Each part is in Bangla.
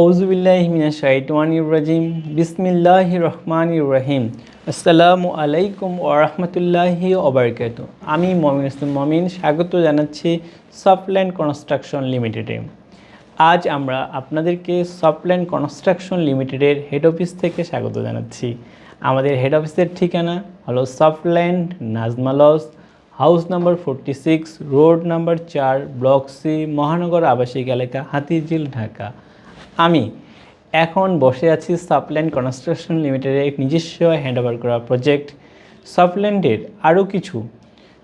আউজুবিল্লাহ মিনা শাইতানির রাজিম। বিসমিল্লাহ রহমান রহিম। আসসালামু আলাইকুম ও ওরহমতুল্লাহি ওবরকাত আমি মমিন মমিন, স্বাগত জানাচ্ছি সফটল্যান্ড কনস্ট্রাকশন লিমিটেডে। আজ আমরা আপনাদেরকে সফটল্যান্ড কনস্ট্রাকশন লিমিটেডের হেড অফিস থেকে স্বাগত জানাচ্ছি। আমাদের হেড অফিসের ঠিকানা হলো Softland নাজমালস house number forty six, road number চার, ব্লক সি, মহানগর আবাসিক এলাকা, হাতিঝিল, ঢাকা। আমি এখন বসে আছি সাপল্যান্ড কনস্ট্রাকশন লিমিটেডের এক নিজস্ব হ্যান্ডওভার করা প্রজেক্ট সাপল্যান্ডের আরও কিছু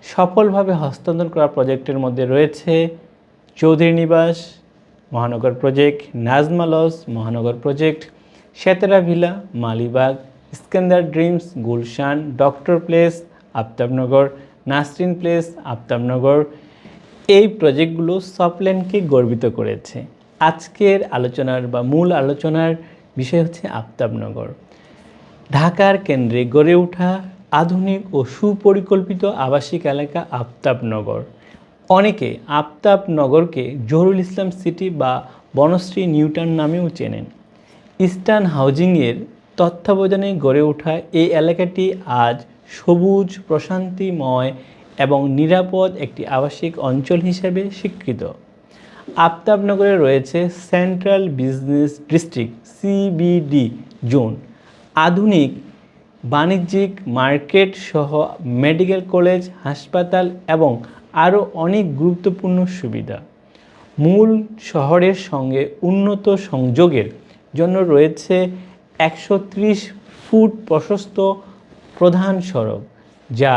সফলভাবে হস্তান্তর করা প্রজেক্টের মধ্যে রয়েছে Chowdhury Nibash, Mohanagar project Najma lodge, Mohanagar project সেতেরা villa, Malibagh, Iskandar dreams, Gulshan, doctor place, Aftabnagar, Nasrin place, Aftabnagar. এই প্রজেক্টগুলো সফল্যান্ডকে গর্বিত করেছে। আজকের আলোচনার বা মূল আলোচনার বিষয় হচ্ছে আফতাবনগর। ঢাকার কেন্দ্রে গড়ে ওঠা আধুনিক ও সুপরিকল্পিত আবাসিক এলাকা আফতাবনগর। অনেকে আফতাবনগরকে জহুরুল ইসলাম সিটি বা বনশ্রী নিউটন নামেও চেনেন। ইস্টার্ন হাউজিংয়ের তত্ত্বাবধানে গড়ে ওঠা এই এলাকাটি আজ সবুজ, প্রশান্তিময় এবং নিরাপদ একটি আবাসিক অঞ্চল হিসেবে স্বীকৃত। আফতাবনগরে রয়েছে central business district CBD zone. আধুনিক বাণিজ্যিক মার্কেট সহ মেডিকেল কলেজ, হাসপাতাল এবং আরও অনেক গুরুত্বপূর্ণ সুবিধা। মূল শহরের সঙ্গে উন্নত সংযোগের জন্য রয়েছে একশো ত্রিশ ফুট প্রশস্ত প্রধান সড়ক, যা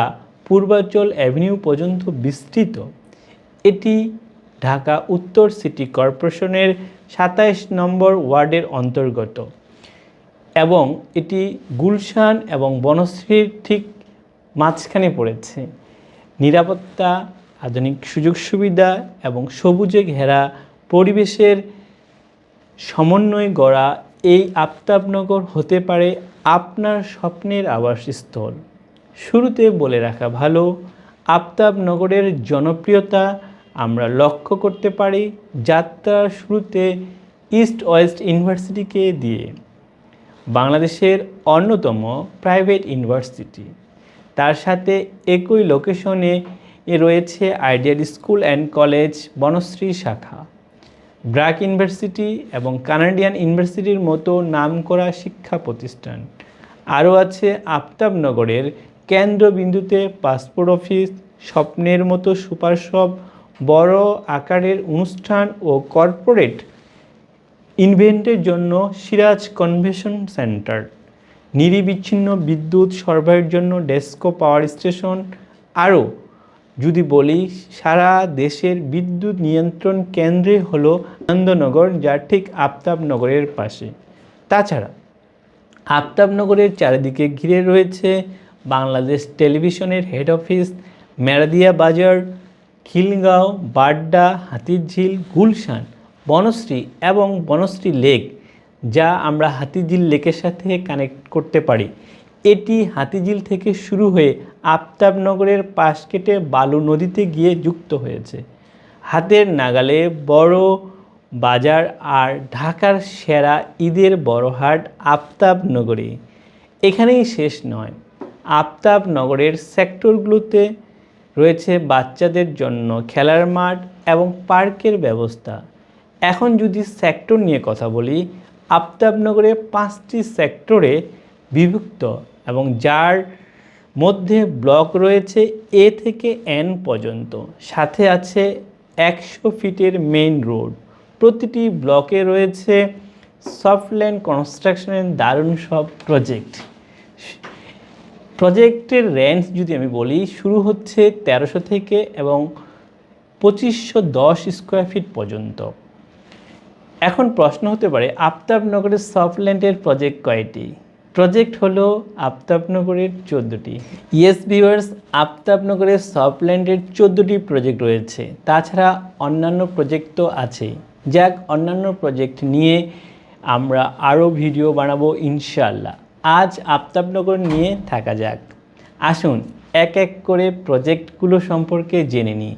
পূর্বাঞ্চল অ্যাভিনিউ পর্যন্ত বিস্তৃত। এটি ঢাকা উত্তর সিটি কর্পোরেশনের সাতাইশ নম্বর ওয়ার্ডের অন্তর্গত এবং এটি গুলশান এবং বনশ্রীর ঠিক মাঝখানে পড়েছে। নিরাপত্তা, আধুনিক সুযোগ সুবিধা এবং সবুজে ঘেরা পরিবেশের সমন্বয়ে গড়া এই আফতাবনগর হতে পারে আপনার স্বপ্নের আবাসস্থল। শুরুতে বলে রাখা ভালো, আফতাবনগরের জনপ্রিয়তা আমরা লক্ষ্য করতে পারি যাত্রার শুরুতে ইস্ট ওয়েস্ট ইউনিভার্সিটিকে দিয়ে বাংলাদেশের অন্যতম প্রাইভেট ইউনিভার্সিটি তার সাথে একই লোকেশনে রয়েছে ideal school and college Banasree শাখা। ব্র্যাক ইউনিভার্সিটি এবং কানাডিয়ান ইউনিভার্সিটির মতো নামকরা শিক্ষা প্রতিষ্ঠান। আরও আছে আফতাবনগরের কেন্দ্রবিন্দুতে পাসপোর্ট অফিস স্বপ্নের মতো সুপার শপ বড় আকারের অনুষ্ঠান ও কর্পোরেট ইনভেন্টের জন্য সিরাজ কনভেনশন সেন্টার। নিরিবিচ্ছিন্ন বিদ্যুৎ সরবরাহের জন্য ডেস্কো পাওয়ার স্টেশন। আরও, যদি বলি, সারা দেশের বিদ্যুৎ নিয়ন্ত্রণ কেন্দ্রে হলো আনন্দনগর যা ঠিক আফতাবনগরের পাশে। তাছাড়া, আফতাবনগরের চারিদিকে ঘিরে রয়েছে বাংলাদেশ টেলিভিশনের হেড অফিস, মেরাদিয়া বাজার খিলগাঁও, বাড্ডা হাতিঝিল গুলশান, বনশ্রী এবং বনশ্রী লেক, যা আমরা হাতিঝিল লেকের সাথে কানেক্ট করতে পারি। এটি হাতিঝিল থেকে শুরু হয়ে আফতাবনগরের পাশ কেটে বালু নদীতে গিয়ে যুক্ত হয়েছে। হাতের নাগালে বড় বাজার আর ঢাকার সেরা ঈদের বড় হাট আফতাবনগরে এখানেই শেষ নয়। আফতাবনগরের সেক্টরগুলোতে রয়েছে বাচ্চাদের জন্য খেলার মাঠ এবং পার্কের ব্যবস্থা। এখন যদি সেক্টর নিয়ে কথা বলি, আফতাবনগরে পাঁচটি সেক্টরে বিভক্ত এবং যার মধ্যে ব্লক রয়েছে এ থেকে এন পর্যন্ত। সাথে আছে একশো ফিটের মেইন রোড। প্রতিটি ব্লকে রয়েছে সফটল্যান্ড কনস্ট্রাকশনের দারুণ সব প্রজেক্ট। প্রজেক্টের রেঞ্জ যদি আমি বলি, শুরু হচ্ছে তেরোশো থেকে এবং পঁচিশশো দশ স্কোয়ার ফিট পর্যন্ত। এখন প্রশ্ন হতে পারে, আফতাবনগরের সফটল্যান্ডের প্রজেক্ট কয়টি? প্রজেক্ট হলো আফতাবনগরের চোদ্দোটি। ইয়েস ভিউয়ার্স আফতাবনগরের সফটল্যান্ডের চোদ্দোটি প্রজেক্ট রয়েছে। তাছাড়া অন্যান্য প্রজেক্ট তো আছেই। যাক, অন্যান্য প্রজেক্ট নিয়ে আমরা আরও ভিডিও বানাবো ইনশাল্লাহ আজ আফতাবনগর নিয়ে থাকা যাক। আসুন এক এক করে প্রজেক্টগুলো সম্পর্কে জেনে নিই।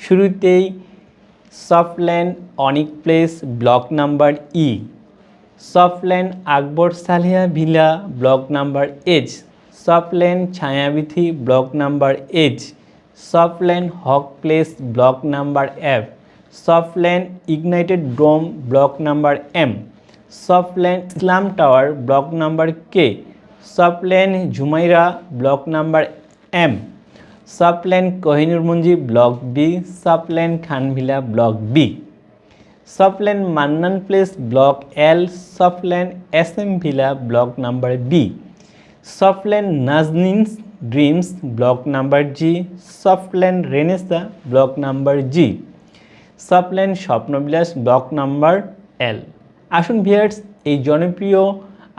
শুরুতেই Softland Anik place block number E. Softland Akbar Saliya villa block number H Softland Chhayabithi block number H Softland Haque place block number F. Softland ignited dome block number M. Softland Islam tower block number K? Softland Jumeirah block number M. Softland কোহিনুরমঞ্জি block B. Softland Khanvilla block B. Softland Mannan place block L. Softland S M villa block number B. Softland নাজনিন্স dreams block number G. Softland renaissance block number G. Softland Swapnabilash block number L. আসুন ভিয়ার্স, এই জনপ্রিয়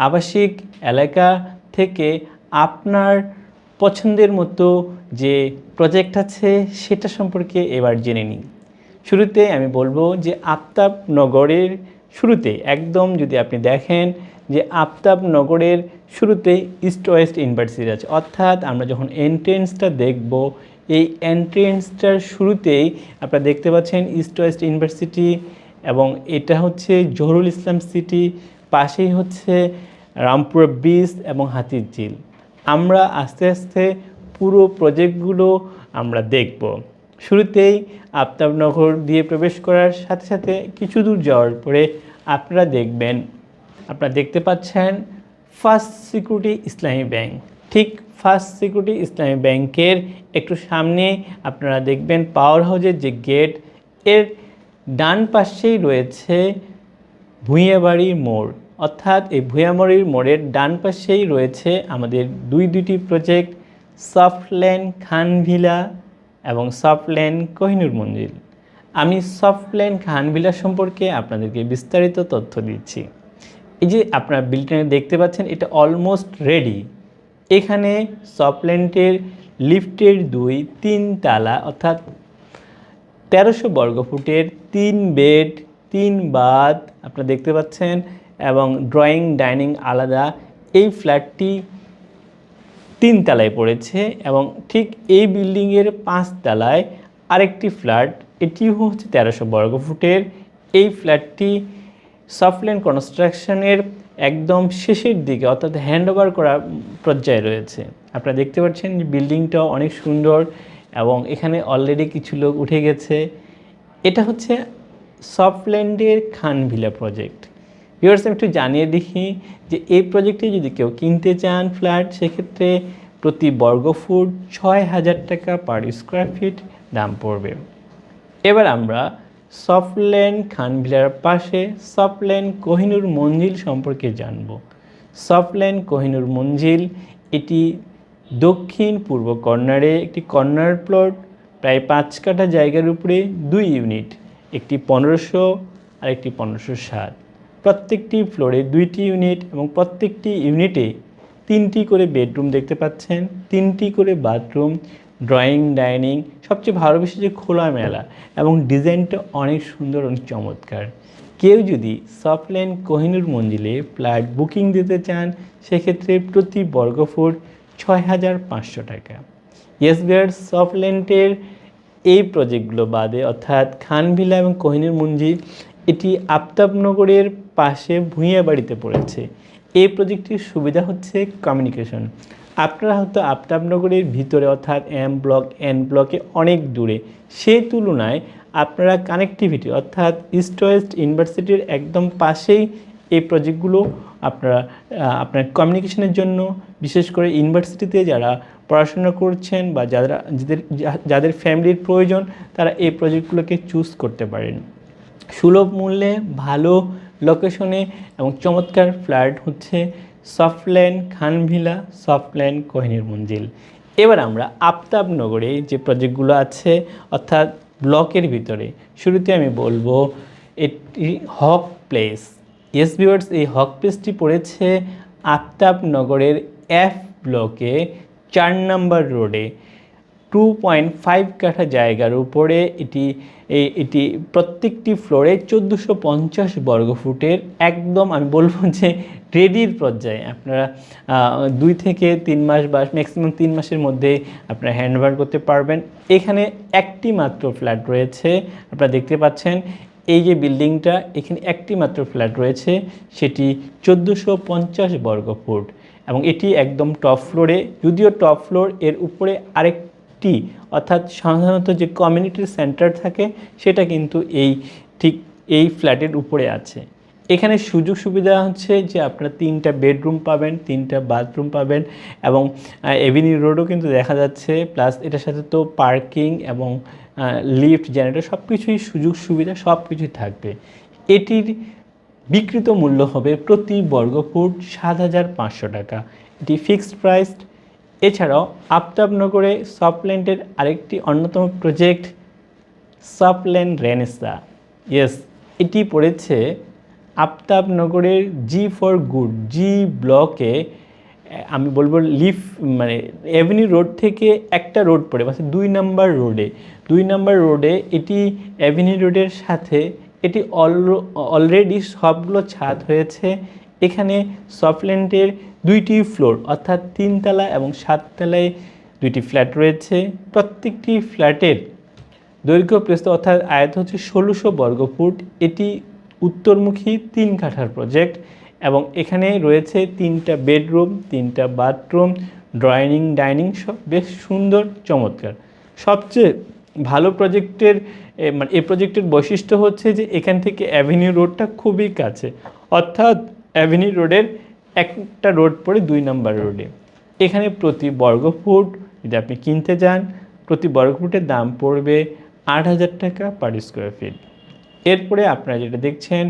আবাসিক এলাকা থেকে আপনার পছন্দের মতো যে প্রজেক্ট আছে সেটা সম্পর্কে এবার জেনে নিই। শুরুতে আমি বলব যে আফতাবনগরের শুরুতে, একদম যদি আপনি দেখেন যে আফতাবনগরের শুরুতে ইস্ট ওয়েস্ট ইউনিভার্সিটি আছে। অর্থাৎ আমরা যখন এন্ট্রেন্সটা দেখব, এই এন্ট্রেন্সটার শুরুতেই আপনারা দেখতে পাচ্ছেন ইস্ট ওয়েস্ট ইউনিভার্সিটি এবং এটা হচ্ছে জহুরুল ইসলাম সিটি, পাশেই হচ্ছে রামপুরা বিচ এবং হাতির ঝিল। আমরা আস্তে আস্তে পুরো প্রজেক্টগুলো আমরা দেখব। শুরুতেই আফতাবনগর দিয়ে প্রবেশ করার সাথে সাথে কিছু দূর যাওয়ার পরে আপনারা দেখবেন, আপনারা দেখতে পাচ্ছেন ফার্স্ট সিকিউরিটি ইসলামী ব্যাংক। ঠিক ফার্স্ট সিকিউরিটি ইসলামী ব্যাংকের একটু সামনে আপনারা দেখবেন পাওয়ার হাউসের যে গেট, এর ডান পাশেই রয়েছে ভূঁইয়াবাড়ির মোড়। অর্থাৎ এই ভূঁইয়াবাড়ির মোড়ের ডান পাশেই রয়েছে আমাদের দুই দুটি প্রজেক্ট সফটল্যান্ড খানভিলা এবং সফটল্যান্ড কোহিনুর মঞ্জিল আমি সফটল্যান্ড খানভিলা সম্পর্কে আপনাদেরকে বিস্তারিত তথ্য দিচ্ছি। এই যে আপনারা বিল্ডিংয়ে দেখতে পাচ্ছেন, এটা অলমোস্ট রেডি এখানে সফটল্যান্ডের লিফটের দুই, তিন তালা, অর্থাৎ তেরোশো বর্গফুটের তিন বেড, তিন বাথ আপনারা দেখতে পাচ্ছেন এবং ড্রয়িং, ডাইনিং আলাদা। এই ফ্ল্যাটটি তিন তলায় পড়েছে এবং ঠিক এই বিল্ডিংয়ের পাঁচ তলায় আরেকটি ফ্ল্যাট, এটিও হচ্ছে তেরোশো বর্গফুটের এই ফ্ল্যাটটি সফটল্যান্ড কনস্ট্রাকশনের একদম শেষের দিকে অর্থাৎ হ্যান্ড ওভার করার পর্যায়ে রয়েছে। আপনারা দেখতে পাচ্ছেন যে বিল্ডিংটাও অনেক সুন্দর এবং এখানে অলরেডি কিছু লোক উঠে গেছে। এটা হচ্ছে সফটল্যান্ডের খানভিলা প্রজেক্ট ভিউয়ার্স আমি একটু জানিয়ে দেখি যে এই প্রজেক্টে যদি কেউ কিনতে চান ফ্ল্যাট সেক্ষেত্রে প্রতি বর্গ ফুট ছয় হাজার টাকা পার স্কোয়ার ফিট দাম পড়বে। এবার আমরা সফটল্যান্ড খানভিলার পাশে সফটল্যান্ড কোহিনুর মঞ্জিল সম্পর্কে জানব। সফটল্যান্ড কোহিনুর মঞ্জিল, এটি দক্ষিণ পূর্ব কর্নারে একটি কর্নার প্লট প্রায় পাঁচ কাঠা জায়গার উপরে দুই ইউনিট, একটি পনেরোশো আর একটি পনেরোশো সাত। প্রত্যেকটি ফ্লোরে দুইটি ইউনিট এবং প্রত্যেকটি ইউনিটে তিনটি করে বেডরুম দেখতে পাচ্ছেন, তিনটি করে বাথরুম, ড্রয়িং, ডাইনিং, সবচেয়ে ভালো বিষয় যে খোলা মেলা এবং ডিজাইনটা অনেক সুন্দর অনেক চমৎকার। কেউ যদি সফটল্যান্ড কোহিনুর মঞ্জিলে ফ্ল্যাট বুকিং দিতে চান, সেক্ষেত্রে প্রতি বর্গফুট ছয় হাজার পাঁচশো টাকা। ইয়েস বিয়ার সফটল্যান্ডের এই প্রজেক্টগুলো বাদে, অর্থাৎ খানভিলা এবং কোহিনুর মঞ্জি এটি আফতাবনগরের পাশে ভূঁইয়া বাড়িতে পড়েছে। এই প্রজেক্টটির সুবিধা হচ্ছে কমিউনিকেশন আপনারা হয়তো আফতাবনগরের ভিতরে, অর্থাৎ এম ব্লক এন ব্লকে অনেক দূরে, সেই তুলনায় আপনারা কানেক্টিভিটি অর্থাৎ ইস্ট ওয়েস্ট ইউনিভার্সিটির একদম পাশেই এই প্রজেক্টগুলো আপনারা আপনার কমিউনিকেশনের জন্য, বিশেষ করে ইউনিভার্সিটিতে যারা পড়াশোনা করছেন বা যারা, যাদের যাদের ফ্যামিলির প্রয়োজন, তারা এই প্রজেক্টগুলোকে চুজ করতে পারেন। সুলভ মূল্যে, ভালো লোকেশনে এবং চমৎকার ফ্ল্যাট হচ্ছে সফটল্যান্ড খানভিলা সফটল্যান্ড কোহিনীর মঞ্জিল এবার আমরা আফতাবনগরে যে প্রজেক্টগুলো আছে, অর্থাৎ ব্লকের ভিতরে, শুরুতে আমি বলব, এটি হক প্লেস ইয়েস ভিউয়ার্স এই হক পেজটি পড়েছে আফতাবনগরের এফ ব্লকে চার নম্বর রোডে টু পয়েন্ট ফাইভ কাঠা জায়গার উপরে এটি এটি প্রত্যেকটি ফ্লোরে চোদ্দোশো পঞ্চাশ বর্গফুটের একদম আমি বলব যে রেডির পর্যায়ে। আপনারা দুই থেকে তিন মাস বা ম্যাক্সিমাম তিন মাসের মধ্যে আপনারা হ্যান্ডওভার করতে পারবেন। এখানে একটি মাত্র ফ্ল্যাট রয়েছে। আপনারা দেখতে পাচ্ছেন এই যে বিল্ডিংটা, এখানে একটি মাত্র ফ্ল্যাট রয়েছে, সেটি চোদ্দোশো পঞ্চাশ বর্গ ফুট এবং এটি একদম টপ ফ্লোরে। যদিও টপ ফ্লোর এর উপরে আরেকটি, অর্থাৎ সাধারণত যে কমিউনিটি সেন্টার থাকে, সেটা কিন্তু এই ঠিক এই ফ্ল্যাটের উপরে আছে। এখানে সুযোগ সুবিধা হচ্ছে যে আপনারা তিনটা বেডরুম পাবেন, তিনটা বাথরুম পাবেন এবং এভিনিউ রোডও কিন্তু দেখা যাচ্ছে, প্লাস এটার সাথে তো পার্কিং এবং লিফট জেনারেটর সব কিছুই সুযোগ সুবিধা সব কিছুই থাকবে। এটির বিক্রিত মূল্য হবে প্রতি বর্গফুট সাত হাজার পাঁচশো টাকা। এটি ফিক্সড প্রাইস এছাড়াও আফতাবনগরে সফটল্যান্ডের আরেকটি অন্যতম প্রজেক্ট সফটল্যান্ড রেনেসা ইয়েস এটি পড়েছে আফতাবনগরের জি ফর গুড জি ব্লকে আমি বলব লিফ মানে এভিনিউ রোড থেকে একটা রোড পড়ে মানে দুই নাম্বার রোডে দুই নাম্বার রোডে এটি এভিনিউ রোডের সাথে এটি অল অলরেডি সবগুলো ছাদ হয়েছে। এখানে সফটল্যান্ডের দুইটি ফ্লোর অর্থাৎ তিনতলা এবং সাততলায় দুইটি ফ্ল্যাট রয়েছে। প্রত্যেকটি ফ্ল্যাটের দৈর্ঘ্য প্রস্থ, অর্থাৎ আয়ত হচ্ছে ষোলোশো বর্গফুট এটি উত্তরমুখী তিন কাঠার প্রজেক্ট এবং এখানে রয়েছে তিনটা বেডরুম, তিনটা বাথরুম, ড্রয়িং, ডাইনিং, সব বেশ সুন্দর, চমৎকার। সবচেয়ে ভালো প্রজেক্টের মানে এই প্রজেক্টের বৈশিষ্ট্য হচ্ছে যে এখান থেকে অ্যাভিনিউ রোডটা খুবই কাছে। অর্থাৎ অ্যাভিনিউ রোডের একটা রোড পড়ে দুই নাম্বার রোডে। এখানে প্রতি বর্গফুট যদি আপনি কিনতে যান, প্রতি বর্গফুটের দাম পড়বে আট হাজার টাকা পার স্কোয়ার ফিট। এরপরে আপনারা যেটা দেখছেন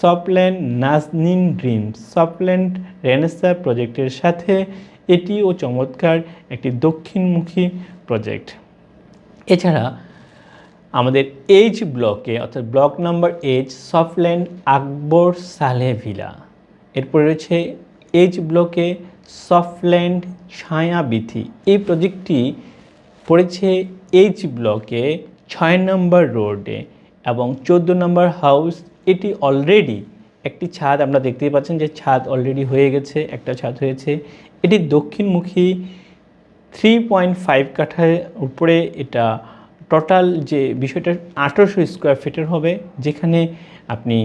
Softland Nazneen Dreams Softland Renaissance প্রজেক্টের সাথে এটিও চমৎকার একটি দক্ষিণমুখী প্রজেক্ট এছাড়া আমাদের এইচ ব্লকে অর্থাৎ block number H Softland Akbar সালে ভিলা এরপরে রয়েছে এইচ ব্লকে সফটল্যান্ড ছায়াবিথি এই প্রজেক্টটি পড়েছে এইচ ব্লকে ছয় নম্বর রোডে এবং চোদ্দ নম্বর হাউস, এটি অলরেডি একটি ছাদ। আমরা দেখতেই পাচ্ছেন যে ছাদ অলরেডি হয়ে গেছে, একটা ছাদ হয়েছে। এটি দক্ষিণমুখী থ্রি পয়েন্ট ফাইভ কাঠার উপরে এটা টোটাল যে বিষয়টা আঠারোশো স্কোয়ার ফিটের হবে, যেখানে আপনি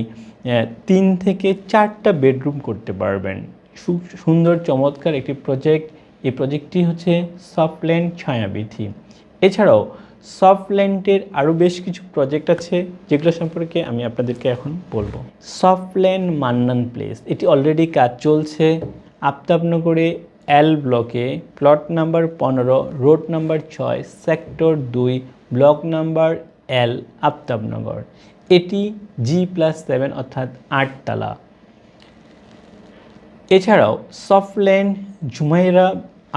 তিন থেকে চারটা বেডরুম করতে পারবেন। সুন্দর, চমৎকার একটি প্রজেক্ট এই প্রজেক্টটি হচ্ছে সফটল্যান্ড ছায়াবিথি এছাড়াও সফটল্যান্ডের আরও বেশ কিছু প্রজেক্ট আছে, যেগুলো সম্পর্কে আমি আপনাদেরকে এখন বলব। সফট সফটল্যান্ড মান্নান প্লেস এটি অলরেডি কাজ চলছে আফতাবনগরে এল ব্লকে প্লট নাম্বার পনেরো রোড নাম্বার ছয় সেক্টর দুই ব্লক নাম্বার এল আফতাবনগর। এটি জি প্লাস সেভেন অর্থাৎ আটতলা এছাড়াও সফটল্যান্ড ঝুমাইরা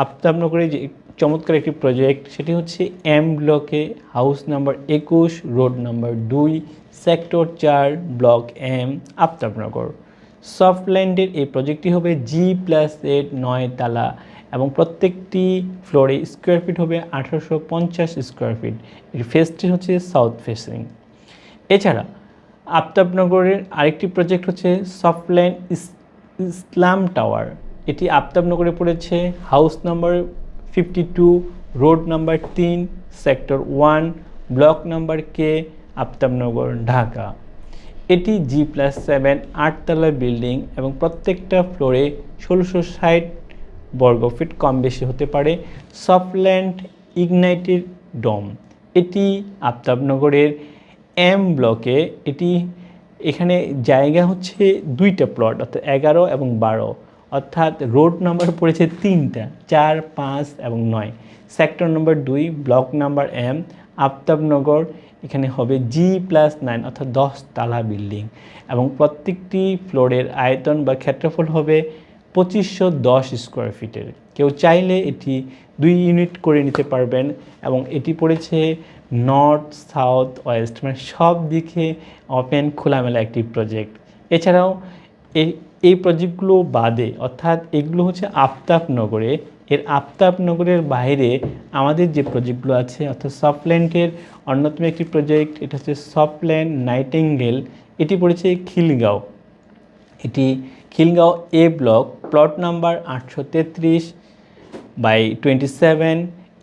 আফতাবনগরে যে চমৎকার একটি প্রজেক্ট সেটি হচ্ছে এম ব্লকে হাউস নাম্বার একুশ রোড নাম্বার দুই সেক্টর চার ব্লক এম আফতাবনগর। সফটল্যান্ডের এই প্রজেক্টটি হবে জি প্লাস এইট নয় তালা এবং প্রত্যেকটি ফ্লোরে স্কোয়ার ফিট হবে আঠারোশো পঞ্চাশ স্কোয়ার ফিট এর ফেসটি হচ্ছে সাউথ ফেসিং এছাড়া আফতাবনগরের আরেকটি প্রজেক্ট হচ্ছে সফটল্যান্ড ইস- ইসলাম টাওয়ার এটি আফতাবনগরে পড়েছে। House number fifty two road number তিন sector one block number K Aftabnagar Dhaka এটি জি প্লাস সেভেন আটতলা বিল্ডিং এবং প্রত্যেকটা ফ্লোরে ষোলোশো ষাট বর্গফিট কম বেশি হতে পারে। সফটল্যান্ড ইগনাইটেড ডোম এটি আফতাবনগরের এম ব্লকে এটি এখানে জায়গা হচ্ছে দুইটা প্লট অর্থাৎ এগারো এবং বারো। অর্থাৎ রোড নাম্বার পড়েছে তিনটা, চার, পাঁচ এবং নয়। সেক্টর নম্বর দুই, ব্লক নাম্বার এম, আফতাবনগর, এখানে হবে জি প্লাস নাইন অর্থাৎ দশ তালা বিল্ডিং। এবং প্রত্যেকটি ফ্লোরের আয়তন বা ক্ষেত্রফল হবে পঁচিশশো দশ স্কোয়ার ফিটের কেউ চাইলে এটি দুই ইউনিট করে নিতে পারবেন এবং এটি পড়েছে নর্থ সাউথ ওয়েস্ট মানে সব দিকে ওপেন খোলামেলা একটি প্রজেক্ট এছাড়াও এই এই প্রজেক্টগুলো বাদে, অর্থাৎ এগুলো হচ্ছে আফতাবনগরে। এর আফতাবনগরের বাইরে আমাদের যে প্রজেক্টগুলো আছে, অর্থাৎ সফটল্যান্ডের অন্যতম একটি প্রজেক্ট, এটা হচ্ছে সফটল্যান্ড নাইটেঙ্গেল, এটি পড়েছে খিলগাঁও। এটি Khilgaon A block, plot number আটশো তেত্রিশ বাই টোয়েন্টি সেভেন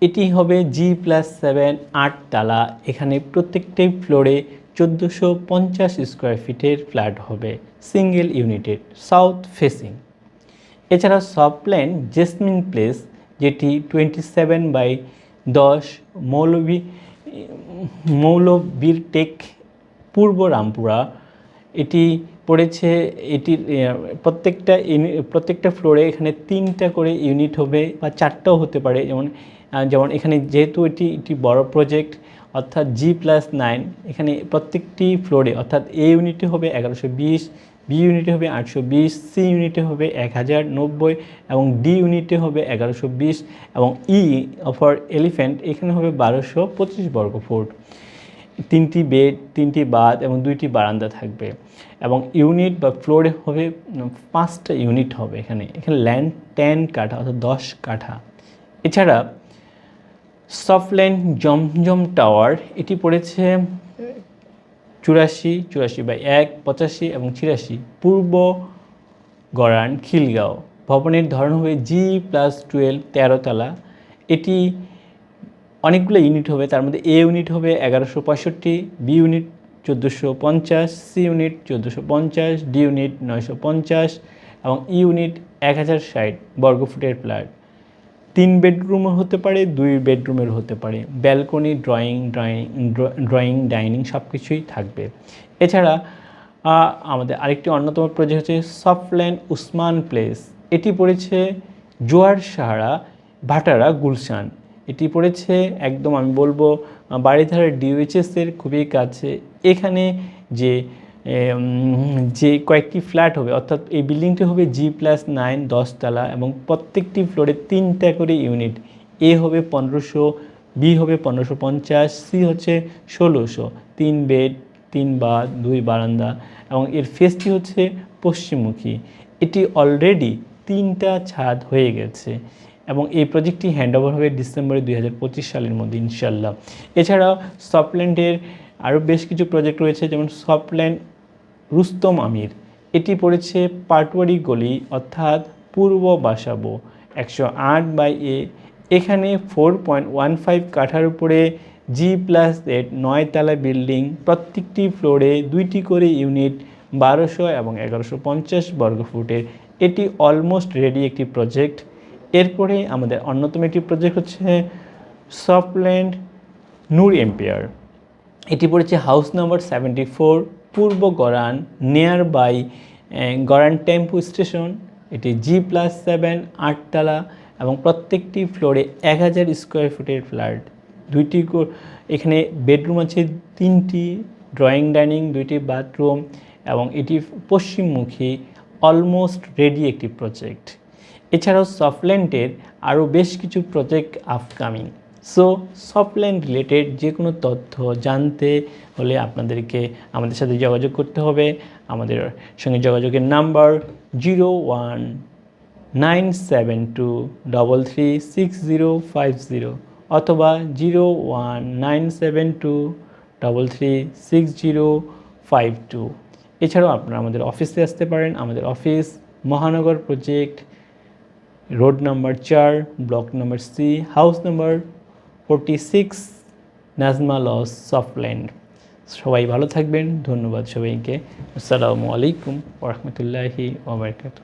এটি হবে জি প্লাস সেভেন আট তালা, এখানে প্রত্যেকটি ফ্লোরে চোদ্দোশো পঞ্চাশ স্কোয়ার ফিটের ফ্ল্যাট হবে। সিঙ্গেল ইউনিটেড সাউথ ফেসিং এছাড়া সব প্ল্যান জেসমিন প্লেস যেটি টোয়েন্টি সেভেন বাই দশ মৌলভী মৌলবীর টেক পূর্ব রামপুরা। এটি পড়েছে এটির প্রত্যেকটা প্রত্যেকটা ফ্লোরে এখানে তিনটা করে ইউনিট হবে বা চারটাও হতে পারে। যেমন যেমন এখানে যেহেতু এটি একটি বড় প্রজেক্ট অর্থাৎ জি প্লাস নাইন এখানে প্রত্যেকটি ফ্লোরে অর্থাৎ এ ইউনিটে হবে এগারোশো বিশ বি ইউনিটে হবে আটশো বিশ সি ইউনিটে হবে এক হাজার নব্বই এবং ডি ইউনিটে হবে এগারোশো বিশ এবং ই ফর এলিফ্যান্ট এখানে হবে বারোশো পঁচিশ বর্গ ফুট। তিনটি বেড তিনটি বাথ এবং দুইটি বারান্দা থাকবে এবং ইউনিট বা ফ্লোরে হবে পাঁচটা ইউনিট হবে এখানে। এখানে ল্যান্ড টেন কাঠা অর্থাৎ দশ কাঠা। এছাড়া সফটল্যান্ড জমজম টাওয়ার এটি পড়েছে চুরাশি চুরাশি বাই এক, পঁচাশি এবং ছিয়াশি। পূর্ব গড়ান খিলগাঁও। ভবনের ধরন হবে জি প্লাস টুয়েলভ তেরো তলা। এটি অনেকগুলো ইউনিট হবে, তার মধ্যে এ ইউনিট হবে এগারোশো পঁয়ষট্টি, বি ইউনিট চোদ্দোশো পঞ্চাশ, সি ইউনিট চোদ্দোশো পঞ্চাশ, ডি ইউনিট নয়শো পঞ্চাশ এবং ইউনিট এক হাজার ষাট বর্গফুটের ফ্ল্যাট তিন বেডরুমও হতে পারে, দুই বেডরুমের হতে পারে। Balcony, drawing drawing drawing, dining সব কিছুই থাকবে। এছাড়া আমাদের আরেকটি অন্যতম প্রজেক্ট হচ্ছে সফটল্যান্ড উসমান প্লেস। এটি পড়েছে জোয়ার সাহারা, ভাটারা, গুলশান। এটি পড়েছে একদম আমি বলব বাড়িধারা ডিউএইচএসের খুবই কাছে। এখানে যে যে কয়েকটি ফ্ল্যাট হবে, অর্থাৎ এই বিল্ডিংটি হবে জি প্লাস নাইন দশতলা এবং প্রত্যেকটি ফ্লোরে তিনটা করে ইউনিট এ হবে পনেরোশো বি হবে পনেরোশো পঞ্চাশ সি হচ্ছে ষোলোশো। তিন বেড তিন বাথ দুই বারান্দা এবং এর ফেসটি হচ্ছে পশ্চিমমুখী। এটি অলরেডি তিনটা ছাদ হয়ে গেছে এবং এই প্রজেক্টটি হ্যান্ডওভার হবে ডিসেম্বরে দুই হাজার পঁচিশ সালের মধ্যে ইনশাল্লাহ এছাড়াও সফটল্যান্ডের আরও বেশ কিছু প্রজেক্ট রয়েছে, যেমন সফটল্যান্ড রুস্তম আমির। এটি পড়েছে পাটওয়ারি গলি, অর্থাৎ পূর্ব বাসাবো, একশো আট বাই এ। এখানে ফোর পয়েন্ট ওয়ান ফাইভ কাঠার উপরে জি প্লাস এইট নয়তলা বিল্ডিং, প্রত্যেকটি ফ্লোরে দুইটি করে ইউনিট, বারোশো এবং এগারোশো পঞ্চাশ বর্গফুটের এটি অলমোস্ট রেডি একটি প্রজেক্ট এরপরে আমাদের অন্যতম একটি প্রজেক্ট হচ্ছে সফটল্যান্ড নূর এম্পিয়ার এটি পড়েছে house number seventy four Purba Goran near by Goran tempo station এটি জি প্লাস সেভেন আটতলা এবং প্রত্যেকটি ফ্লোরে এক হাজার স্কোয়ার ফুটের ফ্ল্যাট দুইটি এখানে বেডরুম আছে তিনটি ড্রয়িং ডাইনিং দুইটি বাথরুম এবং এটি পশ্চিমমুখী অলমোস্ট রেডি একটি প্রজেক্ট এছাড়াও সফটল্যান্ডের আরও বেশ কিছু project upcoming so Softland related যে কোনো তথ্য জানতে হলে আপনাদেরকে আমাদের সাথে যোগাযোগ করতে হবে। আমাদের সঙ্গে যোগাযোগের number zero one nine seven two double three six zero five zero অথবা zero one nine seven two double three six zero five two. এছাড়াও আপনারা আমাদের অফিসে আসতে পারেন। আমাদের office Mohanagar project, road number চার, block number C, house number forty six Najma loss Softland সবাই ভালো থাকবেন। ধন্যবাদ সবাইকে। আসসালামু আলাইকুম ওরহমতুল্লাহি ওবরকাত